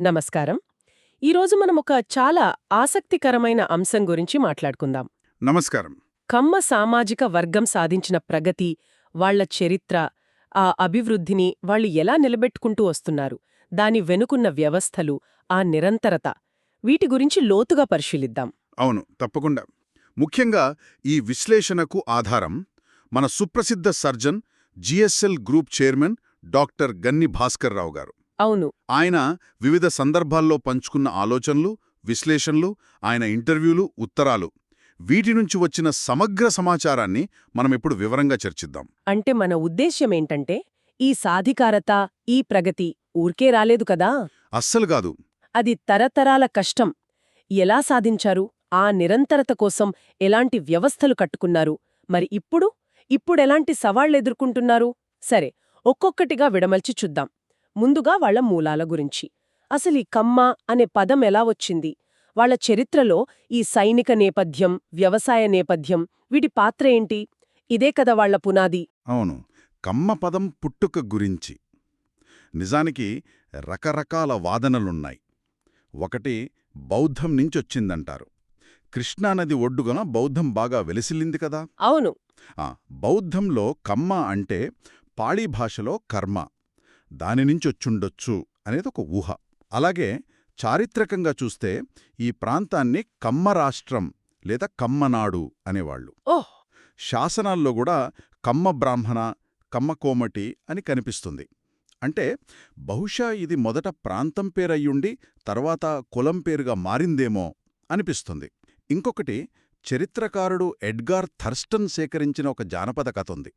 నమస్కారం. ఈరోజు మనం ఒక చాలా ఆసక్తికరమైన అంశం గురించి మాట్లాడుకుందాం. నమస్కారం. కమ్మ సామాజిక వర్గం సాధించిన ప్రగతి వాళ్ళ చరిత్ర ఆ అభివృద్ధిని వాళ్ళు ఎలా నిలబెట్టుకుంటూ వస్తున్నారు దాని వెనుకున్న వ్యవస్థలు ఆ నిరంతరత వీటి గురించి లోతుగా పరిశీలిద్దాం. అవును తప్పకుండా. ముఖ్యంగా ఈ విశ్లేషణకు ఆధారం మన సుప్రసిద్ధ surgeon GSL group chairman doctor Ganni Bhaskar Rao గారు. అవును. ఆయన వివిధ సందర్భాల్లో పంచుకున్న ఆలోచనలు విశ్లేషణలు ఆయన ఇంటర్వ్యూలు ఉత్తరాలు. వీటి నుంచి వచ్చిన సమగ్ర సమాచారాన్ని మనం ఇప్పుడు వివరంగా చర్చిద్దాం. అంటే మన ఉద్దేశ్యమేంటంటే ఈ సాధికారత ఈ ప్రగతి ఊరికే రాలేదు కదా? అస్సలు కాదు. అది తరతరాల కష్టం. ఎలా సాధించారు? ఆ నిరంతరత కోసం ఎలాంటి వ్యవస్థలు కట్టుకున్నారు? మరి ఇప్పుడు? ఇప్పుడెలాంటి సవాళ్ళెదుర్కొంటున్నారు సరే ఒక్కొక్కటిగా విడమల్చి చూద్దాం. ముందుగా వాళ్ళ మూలాల గురించి. అసలు ఈ కమ్మ అనే పదం ఎలా వచ్చింది? వాళ్ళ చరిత్రలో ఈ సైనిక నేపథ్యం వ్యవసాయ నేపథ్యం వీటి పాత్ర ఏంటి? ఇదే కదా వాళ్ళ పునాది. అవును. కమ్మ పదం పుట్టుక గురించి. నిజానికి రకరకాల వాదనలున్నాయి. ఒకటి బౌద్ధం నుంచొచ్చిందంటారు. కృష్ణానది ఒడ్డుగన బౌద్ధం బాగా వెలిసిల్లింది కదా? అవును. ఆ, బౌద్ధంలో కమ్మ అంటే పాళీ భాషలో కర్మ. దాని నుంచొచ్చుండొచ్చు అనేది ఒక ఊహ. అలాగే చారిత్రకంగా చూస్తే ఈ ప్రాంతాన్ని కమ్మ రాష్ట్రం లేదా కమ్మనాడు అనేవాళ్ళు. ఓహ్! శాసనాల్లో కూడా కమ్మ బ్రాహ్మణ కమ్మ కోమటి అని కనిపిస్తుంది. అంటే బహుశా ఇది మొదట ప్రాంతం పేరయ్యుండి తర్వాత కులం పేరుగా మారిందేమో అనిపిస్తుంది. ఇంకొకటి చరిత్రకారుడు ఎడ్గార్ థర్స్టన్ సేకరించిన ఒక జానపద కథ ఉంది.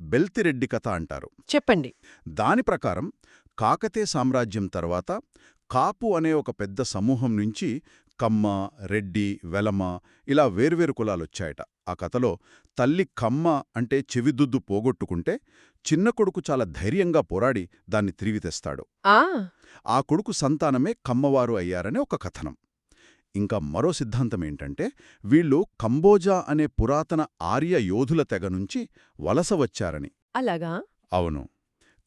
బెల్తిరెడ్డి కథ అంటారు. చెప్పండి. దాని ప్రకారం కాకతే సామ్రాజ్యం తర్వాత కాపు అనే ఒక పెద్ద సమూహం నుంచి కమ్మ రెడ్డి వెలమ ఇలా వేర్వేరు కులాలొచ్చాయట. ఆ కథలో తల్లి కమ్మ అంటే చెవిదుద్దు పోగొట్టుకుంటే చిన్న కొడుకు చాలా ధైర్యంగా పోరాడి దాన్ని తిరిగి తెస్తాడు. ఆ! ఆ కొడుకు సంతానమే కమ్మవారు అయ్యారనే ఒక కథనం. ఇంకా మరో సిద్ధాంతమేంటంటే వీళ్ళు కంబోజా అనే పురాతన ఆర్య యోధుల తెగ నుంచి వలస వచ్చారని. అలాగా? అవును.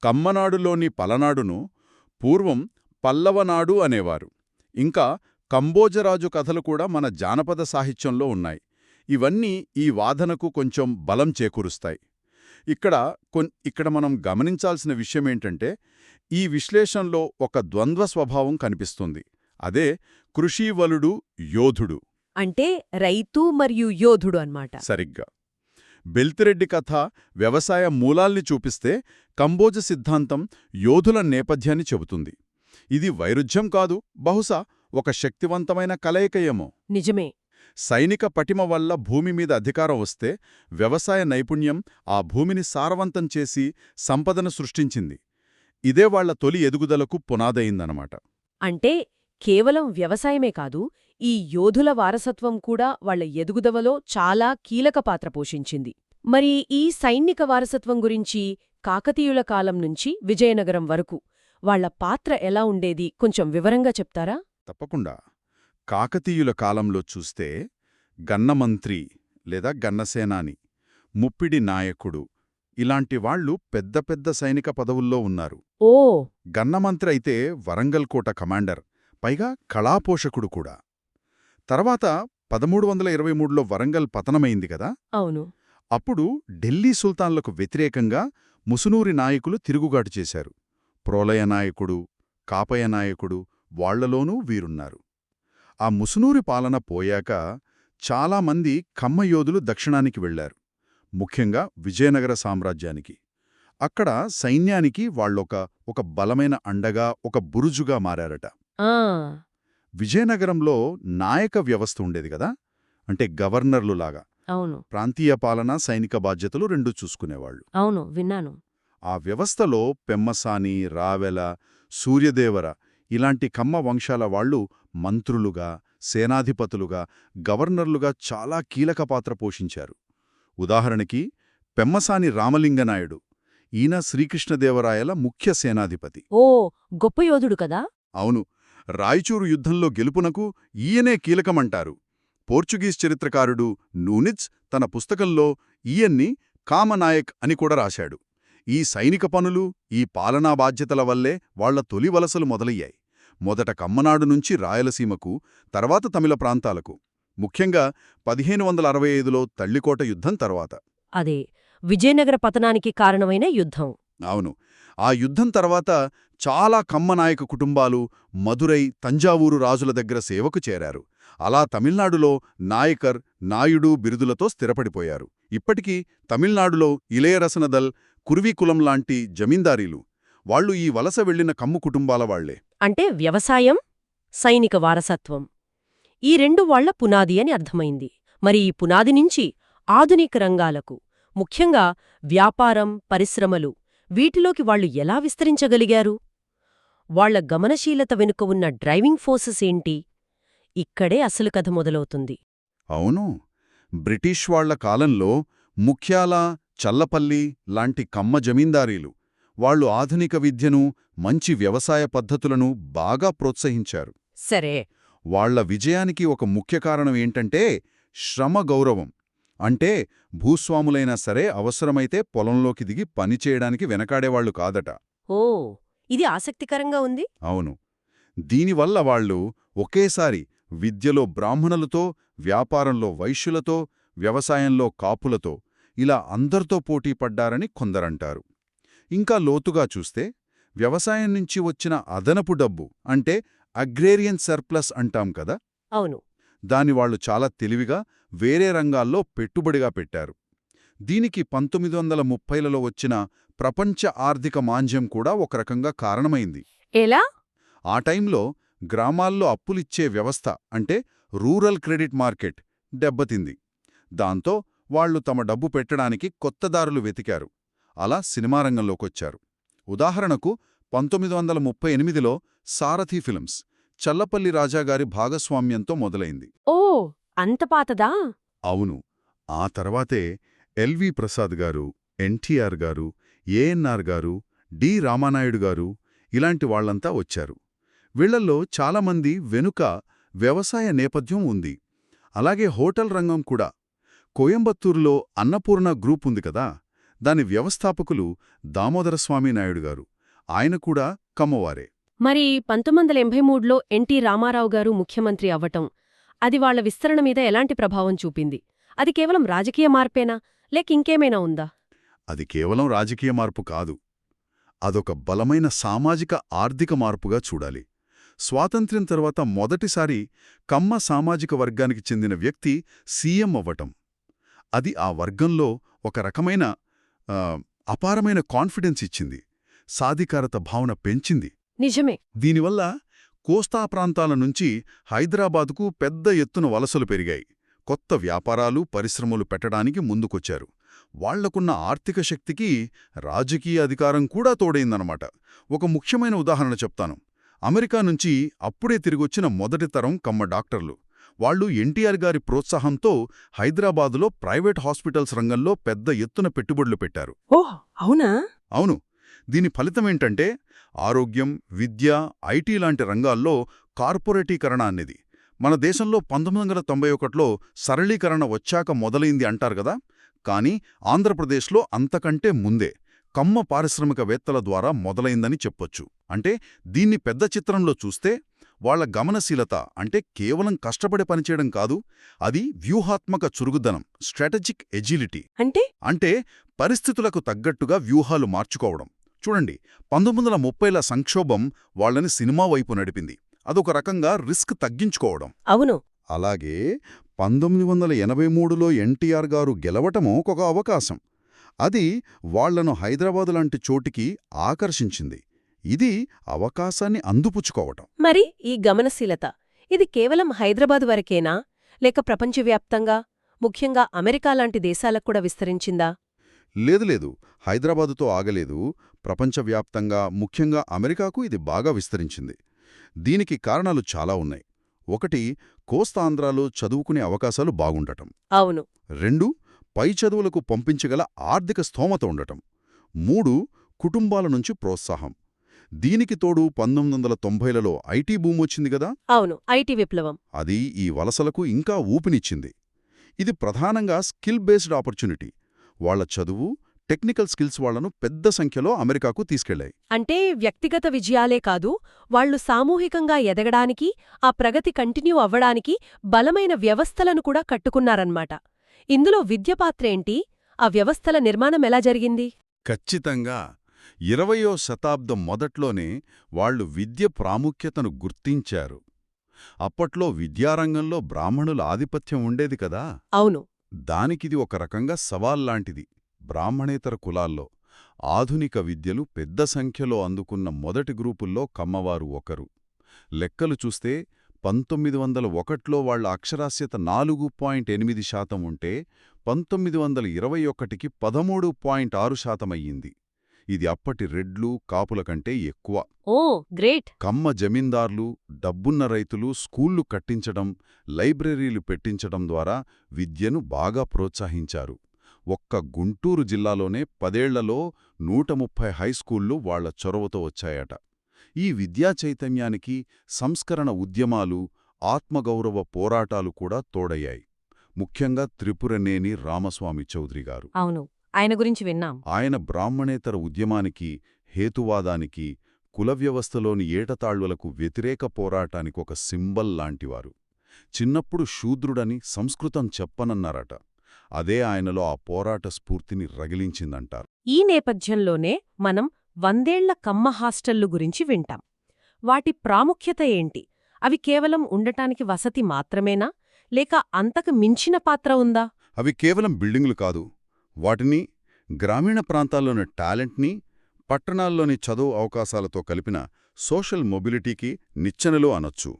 కమ్మనాడులోని పలనాడును పూర్వం పల్లవనాడు అనేవారు. ఇంకా కంబోజరాజు కథలు కూడా మన జానపద సాహిత్యంలో ఉన్నాయి. ఇవన్నీ ఈ వాదనకు కొంచెం బలం చేకూరుస్తాయి. ఇక్కడ కొన్ ఇక్కడ మనం గమనించాల్సిన విషయమేంటంటే ఈ విశ్లేషణలో ఒక ద్వంద్వ స్వభావం కనిపిస్తుంది. అదే కృషీవలుడు యోధుడు. అంటే రైతు మరియు యోధుడు అన్నమాట. సరిగ్గా. బెల్తిరెడ్డి కథ వ్యవసాయ మూలాల్ని చూపిస్తే కంబోజ సిద్ధాంతం యోధుల నేపథ్యాన్ని చెబుతుంది. ఇది వైరుధ్యం కాదు బహుశా ఒక శక్తివంతమైన కలయికయేమో నిజమే. సైనిక పటిమ వల్ల భూమి మీద అధికారం వస్తే వ్యవసాయ నైపుణ్యం ఆ భూమిని సారవంతం చేసి సంపదను సృష్టించింది. ఇదే వాళ్ళ తొలి ఎదుగుదలకు పునాదయిందనమాట అంటే కేవలం వ్యవసాయమే కాదు ఈ యోధుల వారసత్వం కూడా వాళ్ళ ఎదుగుదవలో చాలా కీలక పాత్ర పోషించింది. మరి ఈ సైనిక వారసత్వం గురించి కాకతీయుల కాలం నుంచి విజయనగరం వరకు వాళ్ళ పాత్ర ఎలా ఉండేది కొంచెం వివరంగా చెప్తారా? తప్పకుండా. కాకతీయుల కాలంలో చూస్తే గన్నమంత్రి లేదా గన్నసేనాని ముప్పిడి నాయకుడు ఇలాంటి వాళ్ళు పెద్ద పెద్ద సైనిక పదవుల్లో ఉన్నారు. ఓ! గన్నమంత్రి అయితే వరంగల్ కోట కమాండర్ పైగా కళాపోషకుడు కూడా. తర్వాత పదమూడు వందల ఇరవై మూడులో వరంగల్ పతనమైంది కదా? అవును. అప్పుడు ఢిల్లీ సుల్తాన్లకు వ్యతిరేకంగా ముసునూరి నాయకులు తిరుగుగాటు చేశారు. ప్రోలయ నాయకుడు కాపయ నాయకుడు వాళ్ళలోనూ వీరున్నారు. ఆ ముసునూరి పాలన పోయాక చాలామంది కమ్మయోధులు దక్షిణానికి వెళ్ళారు. ముఖ్యంగా విజయనగర సామ్రాజ్యానికి. అక్కడ సైన్యానికి వాళ్ళొక ఒక బలమైన అండగా ఒక బురుజుగా మారారట. విజయనగరంలో నాయక వ్యవస్థ ఉండేది కదా? అంటే గవర్నర్లులాగా. అవును. ప్రాంతీయ పాలన సైనిక బాధ్యతలు రెండూ చూసుకునేవాళ్ళు అవును విన్నాను. ఆ వ్యవస్థలో పెమ్మసాని రావెల సూర్యదేవర ఇలాంటి కమ్మ వంశాల వాళ్ళు మంత్రులుగా సేనాధిపతులుగా గవర్నర్లుగా చాలా కీలక పాత్ర పోషించారు. ఉదాహరణకి పెమ్మసాని రామలింగనాయుడు ఈయన శ్రీకృష్ణదేవరాయల ముఖ్య సేనాధిపతి. ఓ గొప్ప యోధుడు కదా? అవును. రాయచూరు యుద్ధంలో గెలుపునకు ఈయనే కీలకమంటారు. పోర్చుగీస్ చరిత్రకారుడు నూనిజ్ తన పుస్తకంలో ఈయన్ని కామనాయక్ అని కూడా రాశాడు. ఈ సైనిక పనులు ఈ పాలనా బాధ్యతల వల్లే వాళ్ళ తొలి వలసలు మొదలయ్యాయి. మొదట కమ్మనాడు నుంచి రాయలసీమకు తర్వాత తమిళ ప్రాంతాలకు ముఖ్యంగా పదిహేను వందల అరవై ఐదులో తల్లికోట యుద్ధం తర్వాత. అదే విజయనగర పతనానికి కారణమైన యుద్ధం. అవును ఆ యుద్ధం తర్వాత చాలా కమ్మనాయక కుటుంబాలు మధురై తంజావూరు రాజుల దగ్గర సేవకు చేరారు. అలా తమిళనాడులో నాయకర్ నాయుడు బిరుదులతో స్థిరపడిపోయారు. ఇప్పటికీ తమిళనాడులో ఇలయరసనదల్ కురువీకులం లాంటి జమీందారీలు. వాళ్ళు ఈ వలస వెళ్ళిన కమ్ము కుటుంబాల వాళ్ళే. అంటే వ్యవసాయం సైనిక వారసత్వం. ఈ రెండు వాళ్ళ పునాది అని అర్థమైంది. మరి ఈ పునాది నుంచి ఆధునిక రంగాలకు ముఖ్యంగా వ్యాపారం పరిశ్రమలు వీటిలోకి వాళ్ళు ఎలా విస్తరించగలిగారు? వాళ్ళ గమనశీలత వెనుక ఉన్న డ్రైవింగ్ ఫోర్సెస్ ఏంటి? ఇక్కడే అసలు కథ మొదలవుతుంది. అవును. బ్రిటిష్ వాళ్ళ కాలంలో ముఖ్యాల చల్లపల్లి లాంటి కమ్మ జమీందారీలు వాళ్ళు ఆధునిక విద్యను మంచి వ్యవసాయ పద్ధతులను బాగా ప్రోత్సహించారు. సరే. వాళ్ళ విజయానికి ఒక ముఖ్య కారణం ఏంటంటే శ్రమ గౌరవం. అంటే భూస్వాములైనా సరే అవసరమైతే పొలంలోకి దిగి పనిచేయడానికి వెనకాడేవాళ్ళు కాదట. ఓ ఇది ఆసక్తికరంగా ఉంది. అవును. దీనివల్ల వాళ్ళు ఒకేసారి విద్యలో బ్రాహ్మణులతో వ్యాపారంలో వైశ్యులతో వ్యవసాయంలో కాపులతో ఇలా అందరితో పోటీ పడ్డారని కొందరంటారు. ఇంకా లోతుగా చూస్తే వ్యవసాయం నుంచి వచ్చిన అదనపు డబ్బు అంటే అగ్రేరియన్ సర్ప్లస్ అంటాం కదా? అవును. దాని వాళ్ళు చాలా తెలివిగా వేరే రంగాల్లో పెట్టుబడిగా పెట్టారు. దీనికి పంతొమ్మిది వందల ముప్పైలలో వచ్చిన ప్రపంచ ఆర్థిక మాంద్యం కూడా ఒక రకంగా కారణమైంది. ఎలా? ఆ టైంలో గ్రామాల్లో అప్పులిచ్చే వ్యవస్థ అంటే రూరల్ క్రెడిట్ మార్కెట్ దెబ్బతింది. దాంతో వాళ్ళు తమ డబ్బు పెట్టడానికి కొత్త దారులు వెతికారు. అలా సినిమా రంగంలోకొచ్చారు. ఉదాహరణకు పంతొమ్మిది వందల ముప్పై ఎనిమిదిలో సారథి ఫిల్మ్స్ చల్లపల్లి రాజాగారి భాగస్వామ్యంతో మొదలైంది. ఓ అంత పాతదా? అవును. ఆ తర్వాతే ఎల్వి ప్రసాద్ గారు ఎన్టీఆర్ గారు ఏఎన్ఆర్ గారు డి రామానాయుడు గారు ఇలాంటి వాళ్ళంతా వచ్చారు. వీళ్ళల్లో చాలామంది వెనుక వ్యవసాయ నేపథ్యం ఉంది. అలాగే హోటల్ రంగం కూడా. కోయంబత్తూరులో అన్నపూర్ణ గ్రూప్ ఉంది కదా? దాని వ్యవస్థాపకులు దామోదరస్వామి నాయుడు గారు. ఆయన కూడా కమ్మవారే. మరి పంతొమ్మిది వందల ఎనభై మూడులో ఎన్టీ రామారావు గారు ముఖ్యమంత్రి అవ్వటం అది వాళ్ళ విస్తరణ మీద ఎలాంటి ప్రభావం చూపింది? అది కేవలం రాజకీయ మార్పేనా? లేక ఇంకేమైనా ఉందా? అది కేవలం రాజకీయ మార్పు కాదు. అదొక బలమైన సామాజిక ఆర్థిక మార్పుగా చూడాలి. స్వాతంత్ర్యం తర్వాత మొదటిసారి కమ్మ సామాజిక వర్గానికి చెందిన వ్యక్తి సీఎం అవ్వటం. అది ఆ వర్గంలో ఒక రకమైన అపారమైన కాన్ఫిడెన్స్ ఇచ్చింది. సాధికారత భావన పెంచింది. నిజమే. దీనివల్ల కోస్తా ప్రాంతాల నుంచి హైదరాబాదుకు పెద్ద ఎత్తున వలసలు పెరిగాయి. కొత్త వ్యాపారాలు పరిశ్రమలు పెట్టడానికి ముందుకొచ్చారు. వాళ్ళకున్న ఆర్థిక శక్తికి రాజకీయ అధికారం కూడా తోడైందనమాట ఒక ముఖ్యమైన ఉదాహరణ చెప్తాను. అమెరికా నుంచి అప్పుడే తిరిగొచ్చిన మొదటి తరం కమ్మ డాక్టర్లు. వాళ్ళు ఎన్టీఆర్ గారి ప్రోత్సాహంతో హైదరాబాదులో ప్రైవేట్ హాస్పిటల్స్ రంగంలో పెద్ద ఎత్తున పెట్టుబడులు పెట్టారు. అవునా? అవును. దీని ఫలితమేంటంటే ఆరోగ్యం విద్య ఐటీ లాంటి రంగాల్లో కార్పొరేటీకరణ అనేది మన దేశంలో పంతొమ్మిది వందల తొంభై ఒకటిలో సరళీకరణ వచ్చాక మొదలైంది అంటారు కదా? కానీ ఆంధ్రప్రదేశ్లో అంతకంటే ముందే కమ్మ పారిశ్రామికవేత్తల ద్వారా మొదలైందని చెప్పొచ్చు. అంటే దీన్ని పెద్ద చిత్రంలో చూస్తే వాళ్ళ గమనశీలత అంటే కేవలం కష్టపడి పనిచేయడం కాదు అది వ్యూహాత్మక చురుగుదనం స్ట్రాటజిక్ ఎజిలిటీ అంటే? అంటే పరిస్థితులకు తగ్గట్టుగా వ్యూహాలు మార్చుకోవడం. చూడండి పంతొమ్మిది వందల ముప్పైల సంక్షోభం వాళ్ళని సినిమా వైపు నడిపింది. అదొక రకంగా రిస్క్ తగ్గించుకోవడం. అవును. అలాగే పంతొమ్మిది వందల ఎనభై మూడులో ఎన్టీఆర్ గారు గెలవటము ఒక అవకాశం. అది వాళ్ళను హైదరాబాదు లాంటి చోటికి ఆకర్షించింది. ఇది అవకాశాన్ని అందుపుచ్చుకోవటం. మరి ఈ గమనశీలత ఇది కేవలం హైదరాబాద్ వరకేనా? లేక ప్రపంచవ్యాప్తంగా ముఖ్యంగా అమెరికా లాంటి దేశాలకు కూడా విస్తరించిందా? లేదు లేదు హైదరాబాదుతో ఆగలేదు. ప్రపంచవ్యాప్తంగా ముఖ్యంగా అమెరికాకు ఇది బాగా విస్తరించింది. దీనికి కారణాలు చాలా ఉన్నాయి. ఒకటి కోస్తాంధ్రాలో చదువుకునే అవకాశాలు బాగుండటం. అవును. రెండు పై చదువులకు పంపించగల ఆర్థిక స్తోమత ఉండటం. మూడు కుటుంబాల నుంచి ప్రోత్సాహం. దీనికి తోడు పంతొమ్మిది వందల తొంభైలలో ఐటీ భూమి వచ్చింది గదా అవును ఐటీ విప్లవం. అది ఈ వలసలకు ఇంకా ఊపినిచ్చింది. ఇది ప్రధానంగా స్కిల్ బేస్డ్ ఆపర్చునిటీ. వాళ్ళ చదువు టెక్నికల్ స్కిల్స్ వాళ్ళను పెద్ద సంఖ్యలో అమెరికాకు తీసుకెళ్ళాయి అంటే వ్యక్తిగత విజయాలే కాదు వాళ్ళు సామూహికంగా ఎదగడానికి ఆ ప్రగతి కంటిన్యూ అవ్వడానికి బలమైన వ్యవస్థలను కూడా కట్టుకున్నారన్నమాట. ఇందులో విద్య పాత్రేంటి ఆ వ్యవస్థల నిర్మాణం ఎలా జరిగింది? ఖచ్చితంగా ఇరవయో శతాబ్దం మొదట్లోనే వాళ్ళు విద్య ప్రాముఖ్యతను గుర్తించారు. అప్పట్లో విద్యారంగంలో బ్రాహ్మణుల ఆధిపత్యం ఉండేది కదా? అవును. దానికిది ఒక రకంగా సవాల్లాంటిది బ్రాహ్మణేతర కులాల్లో ఆధునిక విద్యలు పెద్ద సంఖ్యలో అందుకున్న మొదటి గ్రూపుల్లో కమ్మవారు ఒకరు. లెక్కలు చూస్తే పంతొమ్మిది వందల ఒకట్లో వాళ్ళ అక్షరాస్యత నాలుగు పాయింట్ ఎనిమిది శాతం ఉంటే పంతొమ్మిది వందల ఇరవై ఒకటికి పదమూడు పాయింట్ ఆరు శాతమయ్యింది ఇది అప్పటి రెడ్లు కాపుల కంటే ఎక్కువ. ఓ గ్రేట్! కమ్మ జమీందార్లు డబ్బున్న రైతులు స్కూళ్ళు కట్టించడం లైబ్రరీలు పెట్టించడం ద్వారా విద్యను బాగా ప్రోత్సహించారు. ఒక్క గుంటూరు జిల్లాలోనే పదేళ్ళలో నూట ముప్పై హైస్కూళ్ళు వాళ్ళ చొరవతో వచ్చాయట. ఈ విద్యా చైతన్యానికి సంస్కరణ ఉద్యమాలు ఆత్మగౌరవ పోరాటాలు కూడా తోడయ్యాయి. ముఖ్యంగా త్రిపురనేని రామస్వామి చౌదరి గారు. అవును ఆయన గురించి విన్నాం. ఆయన బ్రాహ్మణేతర ఉద్యమానికి హేతువాదానికి కుల వ్యవస్థలోని ఏటతాళ్వలకు వ్యతిరేక పోరాటానికి ఒక సింబల్ లాంటివారు. చిన్నప్పుడు శూద్రుడని సంస్కృతం చెప్పనన్నారట. అదే ఆయనలో ఆ పోరాట స్ఫూర్తిని రగిలించిందంటారు. ఈ నేపథ్యంలోనే మనం వందేళ్ళ కమ్మ హాస్టళ్ళు గురించి వింటాం. వాటి ప్రాముఖ్యత ఏంటి? అవి కేవలం ఉండటానికి వసతి మాత్రమేనా? లేక అంతకు మించిన పాత్ర ఉందా? అవి కేవలం బిల్డింగులు కాదు. వాటిని గ్రామీణ ప్రాంతాల్లోని టాలెంట్ని పట్టణాల్లోని చదువు అవకాశాలతో కలిపిన సోషల్ మొబిలిటీకి నిచ్చెనలు అనొచ్చు.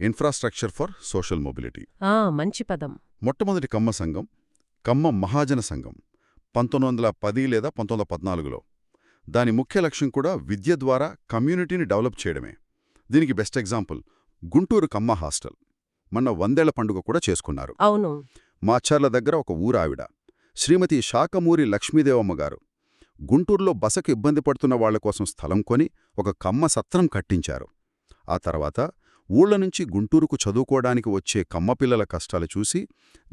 Infrastructure for social mobility. ఆ మంచి పదం. మొట్టమొదటి కమ్మ సంఘం కమ్మ మహాజన సంఘం పంతొమ్మిది వందల పది లేదా పంతొమ్మిది పద్నాలుగులో. దాని ముఖ్య లక్ష్యం కూడా విద్య ద్వారా కమ్యూనిటీని డెవలప్ చేయడమే. దీనికి best example Guntur Kamma hostel. మొన్న వందేళ్ళ పండుగ కూడా చేసుకున్నారు. అవును. మాచర్ల దగ్గర ఒక ఊరావిడ శ్రీమతి శాకమూరి లక్ష్మీదేవమ్మ గారు గుంటూరులో బసకు ఇబ్బంది పడుతున్న వాళ్ళ కోసం స్థలం కొని ఒక కమ్మ సత్రం కట్టించారు. ఆ తర్వాత ఊళ్ళ నుంచి గుంటూరుకు చదువుకోవడానికి వచ్చే కమ్మపిల్లల కష్టాలు చూసి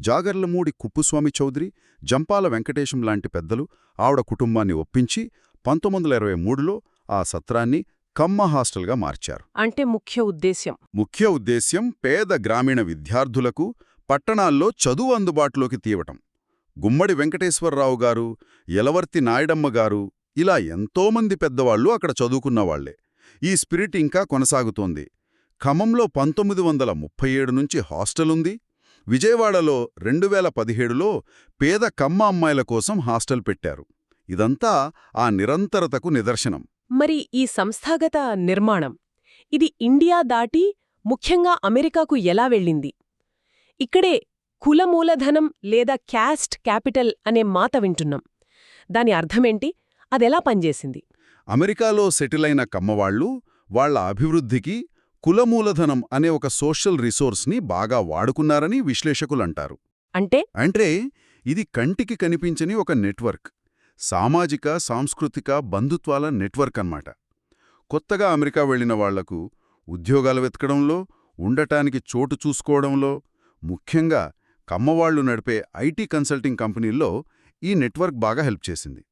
జాగర్లమూడి కుప్పుస్వామి చౌదరి జంపాల వెంకటేశం లాంటి పెద్దలు ఆవిడ కుటుంబాన్ని ఒప్పించి పంతొమ్మిది వందల ఇరవై మూడులో ఆ సత్రాన్ని కమ్మ హాస్టల్గా మార్చారు. అంటే ముఖ్య ఉద్దేశ్యం. ముఖ్య ఉద్దేశ్యం పేద గ్రామీణ విద్యార్థులకు పట్టణాల్లో చదువు అందుబాటులోకి తీయటం. గుమ్మడి వెంకటేశ్వరరావు గారు యలవర్తి నాయుడమ్మ గారు ఇలా ఎంతోమంది పెద్దవాళ్ళు అక్కడ చదువుకున్నవాళ్ళే. ఈ స్పిరిట్ ఇంకా కొనసాగుతోంది. ఖమ్మంలో పంతొమ్మిది వందల ముప్పై ఏడు నుంచి హాస్టలుంది. విజయవాడలో రెండు వేల పదిహేడులో పేద కమ్మ అమ్మాయిల కోసం హాస్టల్ పెట్టారు. ఇదంతా ఆ నిరంతరతకు నిదర్శనం. మరి ఈ సంస్థాగత నిర్మాణం ఇది ఇండియా దాటి ముఖ్యంగా అమెరికాకు ఎలా వెళ్ళింది? ఇక్కడే కుల మూలధనం లేదా క్యాస్ట్ క్యాపిటల్ అనే మాట వింటున్నాం. దాని అర్థమేంటి? అదెలా పనిచేసింది? అమెరికాలో సెటిలైన కమ్మవాళ్ళు వాళ్ళ అభివృద్ధికి కులమూలధనం అనే ఒక సోషల్ రిసోర్స్ని బాగా వాడుకున్నారని విశ్లేషకులంటారు. అంటే? అంటే ఇది కంటికి కనిపించని ఒక నెట్వర్క్ సామాజిక సాంస్కృతిక బంధుత్వాల నెట్వర్క్ అన్నమాట కొత్తగా అమెరికా వెళ్ళిన వాళ్ళకు ఉద్యోగాలు వెతకడంలో ఉండటానికి చోటు చూసుకోవడంలో ముఖ్యంగా కమ్మవాళ్ళు నడిపే ఐటీ కన్సల్టింగ్ కంపెనీల్లో ఈ నెట్వర్క్ బాగా హెల్ప్ చేసింది.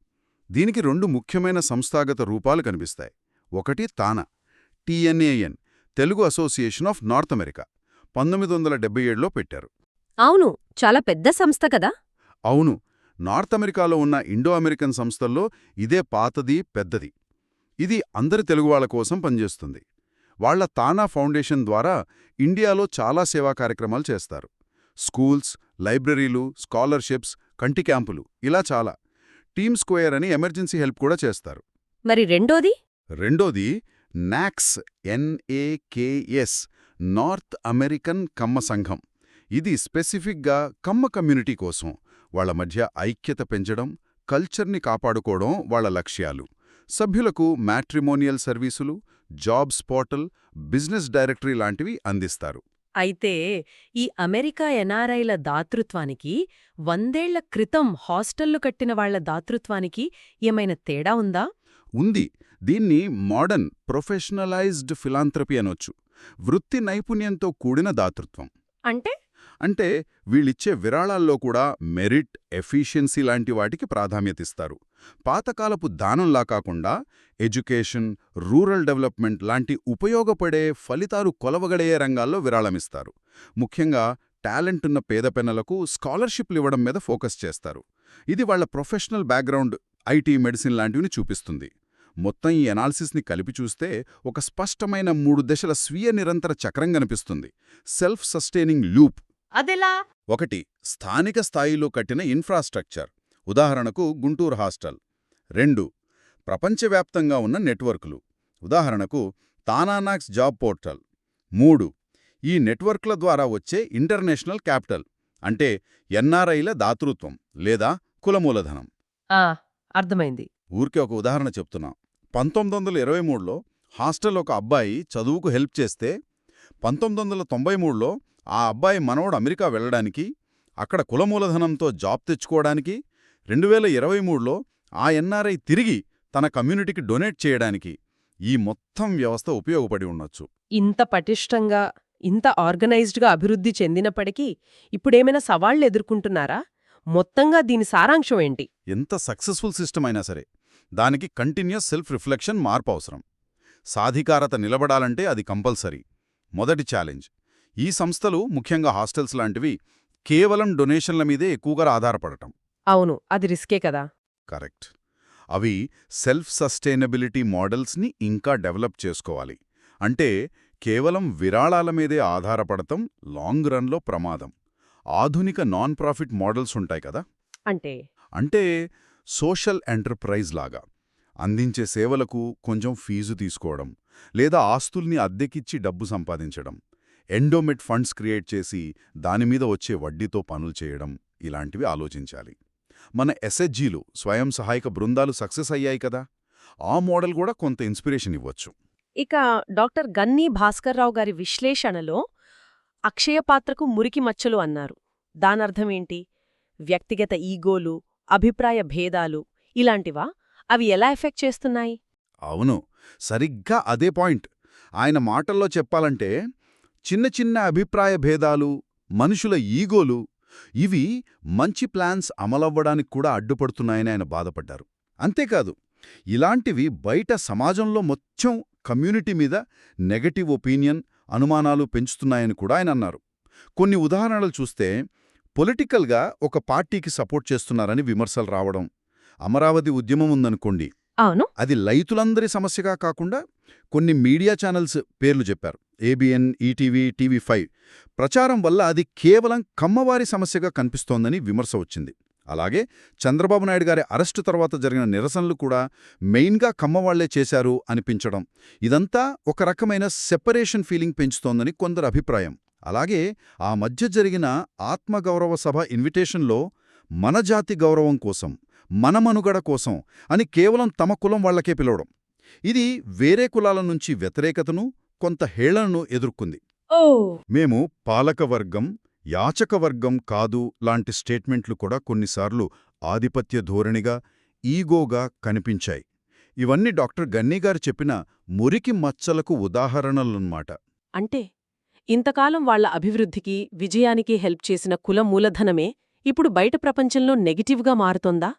దీనికి రెండు ముఖ్యమైన సంస్థాగత రూపాలు కనిపిస్తాయి. ఒకటి తానా టీఎన్ఏఎన్ Telugu association of North America పంతొమ్మిది వందల డెబ్బై ఏడులో పెట్టారు. అవును చాలా పెద్ద సంస్థ కదా? అవును నార్త్ అమెరికాలో ఉన్న ఇండో అమెరికన్ సంస్థల్లో ఇదే పాతది పెద్దది. ఇది అందరి తెలుగువాళ్ళ కోసం పనిచేస్తుంది. వాళ్ళ తానా ఫౌండేషన్ ద్వారా ఇండియాలో చాలా సేవా కార్యక్రమాలు చేస్తారు. స్కూల్స్ లైబ్రరీలు స్కాలర్షిప్స్ కంటి క్యాంపులు ఇలా చాలా. టీమ్ స్క్వేర్ అని ఎమర్జెన్సీ హెల్ప్ కూడా చేస్తారు. మరి రెండోది? రెండోది నాక్స్ ఎన్ఏకేఎస్ నార్త్ అమెరికన్ కమ్మ సంఘం. ఇది స్పెసిఫిక్గా కమ్మ కమ్యూనిటీ కోసం వాళ్ళ మధ్య ఐక్యత పెంచడం కల్చర్ని కాపాడుకోవడం వాళ్ళ లక్ష్యాలు. సభ్యులకు మ్యాట్రిమోనియల్ సర్వీసులు జాబ్స్ పోర్టల్ బిజినెస్ డైరెక్టరీ లాంటివి అందిస్తారు. అయితే ఈ అమెరికా ఎన్ఆర్ఐల దాతృత్వానికి వందేళ్ళ క్రితం హాస్టళ్ళు కట్టిన వాళ్ళ దాతృత్వానికి ఏమైనా తేడా ఉందా? ఉంది. దీన్ని మోడర్న్ ప్రొఫెషనలైజ్డ్ ఫిలాంథ్రపీ అనొచ్చు. వృత్తి నైపుణ్యంతో కూడిన దాతృత్వం. అంటే? అంటే వీళ్ళిచ్చే విరాళాల్లో కూడా మెరిట్ ఎఫిషియన్సీ లాంటి వాటికి ప్రాధాన్యతిస్తారు పాతకాలపు దానంలా కాకుండా ఎడ్యుకేషన్ రూరల్ డెవలప్మెంట్ లాంటి ఉపయోగపడే ఫలితాలు కొలవగడే రంగాల్లో విరాళమిస్తారు. ముఖ్యంగా టాలెంట్ ఉన్న పేద పెన్నలకు స్కాలర్షిప్లు ఇవ్వడం మీద ఫోకస్ చేస్తారు. ఇది వాళ్ళ ప్రొఫెషనల్ బ్యాక్గ్రౌండ్ ఐటీ మెడిసిన్ లాంటివిని చూపిస్తుంది. మొత్తం ఈ ఎనాలిసిస్ని కలిపి చూస్తే ఒక స్పష్టమైన మూడు దశల స్వీయ నిరంతర చక్రం కనిపిస్తుంది. Self sustaining loop. అదెలా? ఒకటి స్థానిక స్థాయిలో కట్టిన ఇన్ఫ్రాస్ట్రక్చర్. ఉదాహరణకు గుంటూరు హాస్టల్. రెండు ప్రపంచవ్యాప్తంగా ఉన్న నెట్వర్కులు. ఉదాహరణకు తానానాక్స్ జాబ్ పోర్టల్. మూడు ఈ నెట్వర్క్ల ద్వారా వచ్చే ఇంటర్నేషనల్ క్యాపిటల్ అంటే ఎన్ఆర్ఐల దాతృత్వం లేదా కులమూలధనం. అర్థమైంది. ఊరికే ఒక ఉదాహరణ చెప్తున్నా. పంతొమ్మిది వందల ఇరవై మూడులో హాస్టల్ ఒక అబ్బాయి చదువుకు హెల్ప్ చేస్తే పంతొమ్మిది వందల తొంభై మూడులో ఆ అబ్బాయి మనవడు అమెరికా వెళ్ళడానికి అక్కడ కులమూలధనంతో జాబ్ తెచ్చుకోవడానికి రెండు వేల ఇరవై మూడులో ఆ ఎన్ఆర్ఐ తిరిగి తన కమ్యూనిటీకి డొనేట్ చేయడానికి ఈ మొత్తం వ్యవస్థ ఉపయోగపడి ఉండొచ్చు. ఇంత పటిష్టంగా ఇంత ఆర్గనైజ్డ్గా అభివృద్ధి చెందినప్పటికీ ఇప్పుడేమైనా సవాళ్ళు ఎదుర్కొంటున్నారా? మొత్తంగా దీని సారాంశం ఏంటి? ఎంత సక్సెస్ఫుల్ సిస్టమ్ అయినా సరే దానికి కంటిన్యూస్ సెల్ఫ్ రిఫ్లెక్షన్ మార్పు అవసరం. సాధికారత నిలబడాలంటే అది కంపల్సరీ. మొదటి ఛాలెంజ్. ఈ సంస్థలు ముఖ్యంగా హాస్టల్స్ లాంటివి కేవలం డొనేషన్ల మీదే ఎక్కువగా ఆధారపడటం. అవును అది రిస్కే కదా. కరెక్ట్. అవి సెల్ఫ్ సస్టైనబిలిటీ మోడల్స్ని ఇంకా డెవలప్ చేసుకోవాలి. అంటే కేవలం విరాళాల మీదే ఆధారపడటం లాంగ్ రన్లో ప్రమాదం. ఆధునిక నాన్ ప్రాఫిట్ మోడల్స్ ఉంటాయి కదా. అంటే? అంటే సోషల్ ఎంటర్ప్రైజ్ లాగా. అందించే సేవలకు కొంచెం ఫీజు తీసుకోవడం లేదా ఆస్తుల్ని అద్దెకిచ్చి డబ్బు సంపాదించడం. ఎండోమెట్ ఫండ్స్ క్రియేట్ చేసి దానిమీద వచ్చే వడ్డీతో పనులు చేయడం ఇలాంటివి ఆలోచించాలి. మన ఎస్ఎస్జీలు స్వయం సహాయక బృందాలు సక్సెస్ అయ్యాయి కదా! ఆ మోడల్ కూడా కొంత ఇన్స్పిరేషన్ ఇవ్వచ్చు. ఇక డాక్టర్ గన్నీ భాస్కర్రావు గారి విశ్లేషణలో అక్షయపాత్రకు మురికి మచ్చలు అన్నారు. దానర్థమేంటి వ్యక్తిగత ఈగోలు అభిప్రాయ భేదాలు ఇలాంటివా? అవి ఎలా ఎఫెక్ట్ చేస్తున్నాయి? అవును. సరిగ్గా అదే పాయింట్. ఆయన మాటల్లో చెప్పాలంటే చిన్న చిన్న అభిప్రాయ భేదాలు మనుషుల ఈగోలు ఇవి మంచి ప్లాన్స్ అమలవ్వడానికి కూడా అడ్డుపడుతున్నాయని ఆయన బాధపడ్డారు. అంతేకాదు ఇలాంటివి బయట సమాజంలో మొత్తం కమ్యూనిటీ మీద నెగటివ్ ఒపీనియన్ అనుమానాలు పెంచుతున్నాయని కూడా ఆయన అన్నారు. కొన్ని ఉదాహరణలు చూస్తే పొలిటికల్గా ఒక పార్టీకి సపోర్ట్ చేస్తున్నారని విమర్శలు రావడం అమరావతి ఉద్యమం ఉందనుకోండి. అవును. అది రైతులందరి సమస్యగా కాకుండా కొన్ని మీడియా ఛానల్స్ పేర్లు చెప్పారు. ఏబిఎన్ ఈటీవీ టీవీ ఫైవ్ ప్రచారం వల్ల అది కేవలం కమ్మవారి సమస్యగా కనిపిస్తోందని విమర్శ వచ్చింది. అలాగే చంద్రబాబు నాయుడు గారి అరెస్టు తర్వాత జరిగిన నిరసనలు కూడా మెయిన్గా కమ్మవాళ్ళే చేశారు అనిపించడం. ఇదంతా ఒక రకమైన సెపరేషన్ ఫీలింగ్ పెంచుతోందని కొందరు అభిప్రాయం. అలాగే ఆ మధ్య జరిగిన ఆత్మగౌరవ సభ ఇన్విటేషన్లో మన జాతి గౌరవం కోసం మన మనుగడ కోసం అని కేవలం తమ కులం వాళ్ళకే పిలవడం. ఇది వేరే కులాల నుంచి వ్యతిరేకతను కొంత హేళనను ఎదుర్కొంది. మేము పాలకవర్గం యాచకవర్గం కాదు లాంటి స్టేట్మెంట్లు కూడా కొన్నిసార్లు ఆధిపత్య ధోరణిగా ఈగోగా కనిపించాయి. ఇవన్నీ డాక్టర్ గన్నీగారు చెప్పిన మురికి మచ్చలకు ఉదాహరణలన్నమాట. అంటే? ఇంతకాలం వాళ్ళ అభివృద్ధికి విజయానికి హెల్ప్ చేసిన కుల మూలధనమే ఇప్పుడు బయట ప్రపంచంలో నెగిటివ్గా మారుతోందా?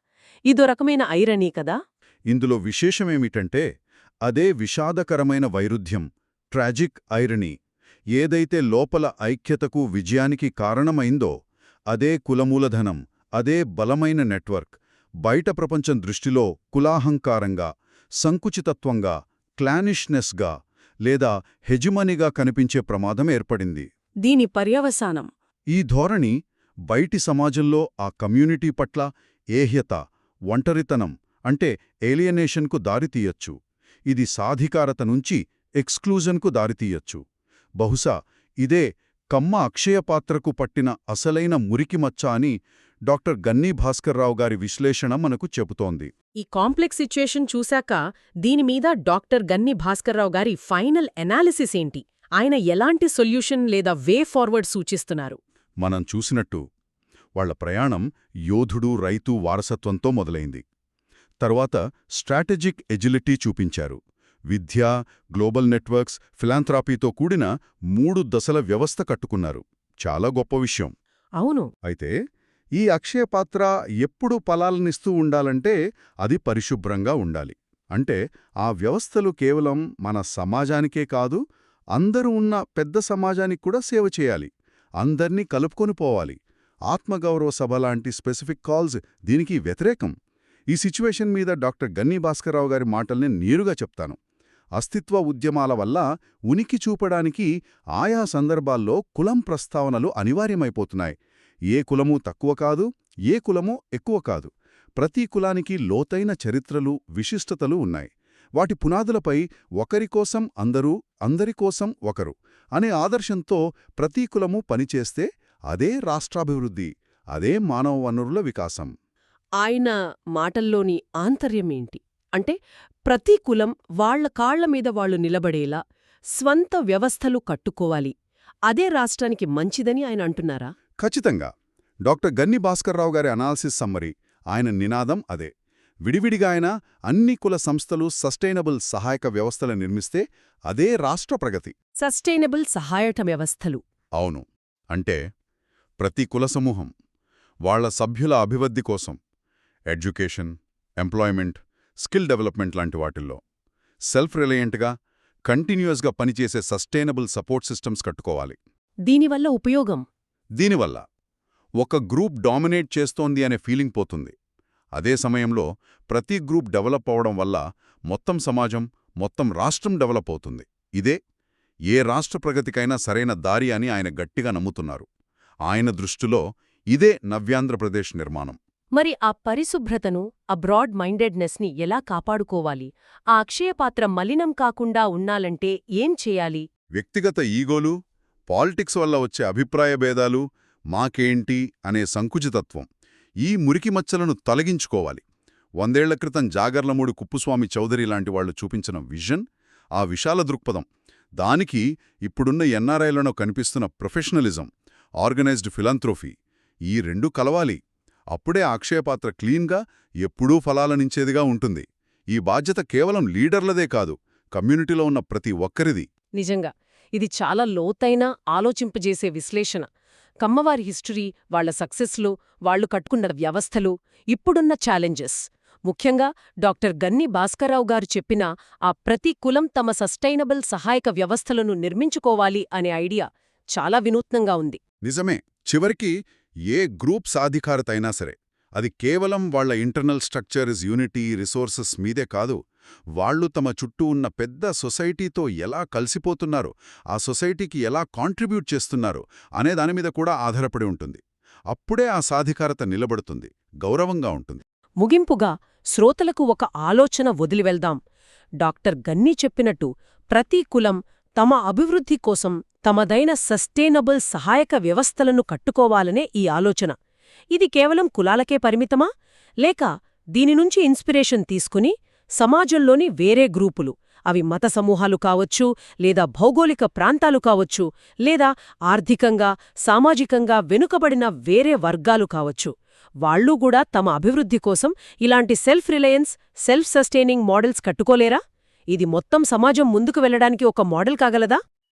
ఇదో రకమైన ఐరనీ కదా? ఇందులో విశేషమేమిటంటే అదే విషాదకరమైన వైరుధ్యం ట్రాజిక్ ఐరనీ ఏదైతే లోపల ఐక్యతకు విజయానికి కారణమైందో అదే కులమూలధనం అదే బలమైన నెట్వర్క్ బయట ప్రపంచం దృష్టిలో కులాహంకారంగా సంకుచితత్వంగా క్లానిష్నెస్గా లేదా హెజిమనిగా కనిపించే ప్రమాదం ఏర్పడింది. దీని పర్యవసానం. ఈ ధోరణి బయటి సమాజంలో ఆ కమ్యూనిటీ పట్ల ఏహ్యత ఒంటరితనం అంటే ఏలియనేషన్కు దారితీయచ్చు. ఇది సాధికారత నుంచి ఎక్స్క్లూజన్కు దారితీయచ్చు. బహుశా ఇదే కమ్మ అక్షయపాత్రకు పట్టిన అసలైన మురికిమచ్చ అని డాక్టర్ గన్నీ భాస్కర్రావు గారి విశ్లేషణ మనకు చెబుతోంది. ఈ కాంప్లెక్స్ సిచ్యుయేషన్ చూశాక దీనిమీద డాక్టర్ గన్ని భాస్కర్రావు గారి ఫైనల్ ఎనాలిసిస్ ఏంటి? ఆయన ఎలాంటి సొల్యూషన్ లేదా వే ఫార్వర్డ్ సూచిస్తున్నారు? మనం చూసినట్టు వాళ్ళ ప్రయాణం యోధుడు రైతు వారసత్వంతో మొదలైంది. తరువాత స్ట్రాటజిక్ ఎజిలిటీ చూపించారు. విద్య గ్లోబల్ నెట్వర్క్స్ ఫిలాంథ్రాపీతో కూడిన మూడు దశల వ్యవస్థ కట్టుకున్నారు. చాలా గొప్ప విషయం. అవును. అయితే ఈ అక్షయ పాత్ర ఎప్పుడు ఫలాలనిస్తూ ఉండాలంటే అది పరిశుభ్రంగా ఉండాలి. అంటే ఆ వ్యవస్థలు కేవలం మన సమాజానికే కాదు అందరూ ఉన్న పెద్ద సమాజానికి కూడా సేవ చేయాలి. అందర్నీ కలుపుకొని పోవాలి. ఆత్మగౌరవ సభ లాంటి స్పెసిఫిక్ కాల్స్ దీనికి వ్యతిరేకం. ఈ సిచ్యువేషన్ మీద డాక్టర్ గన్నీ భాస్కర్రావు గారి మాటల్ని నేరుగా చెప్తాను. అస్తిత్వ ఉద్యమాల వల్ల ఉనికి చూపడానికి ఆయా సందర్భాల్లో కులం ప్రస్తావనలు అనివార్యమైపోతున్నాయి. ఏ కులము తక్కువ కాదు ఏ కులము ఎక్కువ కాదు. ప్రతి కులానికి లోతైన చరిత్రలు విశిష్టతలు ఉన్నాయి. వాటి పునాదులపై ఒకరికోసం అందరూ అందరికోసం ఒకరు అనే ఆదర్శంతో ప్రతి కులము పనిచేస్తే అదే రాష్ట్రాభివృద్ధి అదే మానవ వనరుల వికాసం. ఆయన మాటల్లోని ఆంతర్యమేంటి అంటే ప్రతి కులం వాళ్ళ కాళ్ళ మీద వాళ్ళు నిలబడేలా స్వంత వ్యవస్థలు కట్టుకోవాలి. అదే రాష్ట్రానికి మంచిదని ఆయన అంటున్నారా? ఖచ్చితంగా. డాక్టర్ గన్ని భాస్కర్రావు గారి అనాలిసిస్ సమ్మరీ ఆయన నినాదం అదే. విడివిడిగా ఆయన అన్ని కుల సంస్థలు సస్టైనబుల్ సహాయక వ్యవస్థలు నిర్మిస్తే అదే రాష్ట్ర ప్రగతి. సస్టైనబుల్ సహాయట వ్యవస్థలు. అవును. అంటే ప్రతి కుల సమూహం వాళ్ళ సభ్యుల అభివృద్ధి కోసం ఎడ్యుకేషన్ ఎంప్లాయ్మెంట్ స్కిల్ డెవలప్మెంట్ లాంటి వాటిల్లో. సెల్ఫ్ రిలయంట్గా కంటిన్యూయస్గా పనిచేసే సస్టైనబుల్ సపోర్ట్ సిస్టమ్స్ కట్టుకోవాలి. దీనివల్ల ఉపయోగం? దీనివల్ల ఒక గ్రూప్ డామినేట్ చేస్తోంది అనే ఫీలింగ్ పోతుంది. అదే సమయంలో ప్రతి గ్రూప్ డెవలప్ అవడం వల్ల మొత్తం సమాజం మొత్తం రాష్ట్రం డెవలప్ అవుతుంది. ఇదే ఏ రాష్ట్ర ప్రగతికైనా సరైన దారి అని ఆయన గట్టిగా నమ్ముతున్నారు. ఆయన దృష్టిలో ఇదే నవ్యాంధ్రప్రదేశ్ నిర్మాణం. మరి ఆ పరిశుభ్రతను ఆ బ్రాడ్ మైండెడ్నెస్ని ఎలా కాపాడుకోవాలి? ఆ అక్షయపాత్ర మలినం కాకుండా ఉండాలంటే ఏం చేయాలి? వ్యక్తిగత ఈగోలు పాలిటిక్స్ వల్ల వచ్చే అభిప్రాయ భేదాలు మాకేంటి అనే సంకుచితత్వం. ఈ మురికి మచ్చలను తొలగించుకోవాలి. వందేళ్ళ క్రితం జాగర్లమూడి కుప్పుస్వామి చౌదరి లాంటి వాళ్ళు చూపించిన విజన్ ఆ విశాల దృక్పథం. దానికి ఇప్పుడున్న ఎన్ఆర్ఐలలో కనిపిస్తున్న ప్రొఫెషనలిజం ఆర్గనైజ్డ్ ఫిలాంథ్రోఫీ ఈ రెండు కలవాలి. అప్పుడే అక్షయపాత్ర క్లీన్గా ఎప్పుడూ ఫలాలనించేదిగా ఉంటుంది. ఈ బాధ్యత కేవలం లీడర్లదే కాదు కమ్యూనిటీలో ఉన్న ప్రతి ఒక్కరిది. నిజంగా. ఇది చాలా లోతైన ఆలోచింపజేసే విశ్లేషణ. కమ్మవారి హిస్టరీ వాళ్ళ సక్సెస్లు వాళ్ళు కట్టుకున్న వ్యవస్థలు ఇప్పుడున్న ఛాలెంజెస్. ముఖ్యంగా డాక్టర్ గన్ని భాస్కర్రావు గారు చెప్పిన ఆ ప్రతి కులం తమ సస్టైనబుల్ సహాయక వ్యవస్థలను నిర్మించుకోవాలి అనే ఐడియా చాలా వినూత్నంగా ఉంది. నిజమే. చివరికి ఏ గ్రూప్ సాధికారతైనా సరే. అది కేవలం వాళ్ళ internal structure is unity resources మీదే కాదు. వాళ్ళు తమ చుట్టూ ఉన్న పెద్ద సొసైటీతో ఎలా కలిసిపోతున్నారో ఆ సొసైటీకి ఎలా కాంట్రిబ్యూట్ చేస్తున్నారో అనే దానిమీద కూడా ఆధారపడి ఉంటుంది. అప్పుడే ఆ సాధికారత నిలబడుతుంది గౌరవంగా ఉంటుంది. ముగింపుగా శ్రోతలకు ఒక ఆలోచన వదిలివెళ్దాం డాక్టర్ గన్నీ చెప్పినట్టు ప్రతి కులం తమ అభివృద్ధి కోసం తమదైన సస్టైనబుల్ సహాయక వ్యవస్థలను కట్టుకోవాలనే ఈ ఆలోచన. ఇది కేవలం కులాలకే పరిమితమా? లేక దీనినుంచి ఇన్స్పిరేషన్ తీసుకుని సమాజంలోని వేరే గ్రూపులు అవి మత సమూహాలు కావచ్చు లేదా భౌగోళిక ప్రాంతాలు కావచ్చు లేదా ఆర్థికంగా సామాజికంగా వెనుకబడిన వేరే వర్గాలు కావచ్చు. వాళ్ళూ కూడా తమ అభివృద్ధి కోసం ఇలాంటి self reliance self sustaining models కట్టుకోలేరా? ఇది మొత్తం సమాజం ముందుకు వెళ్ళడానికి ఒక మోడల్ కాగలదా?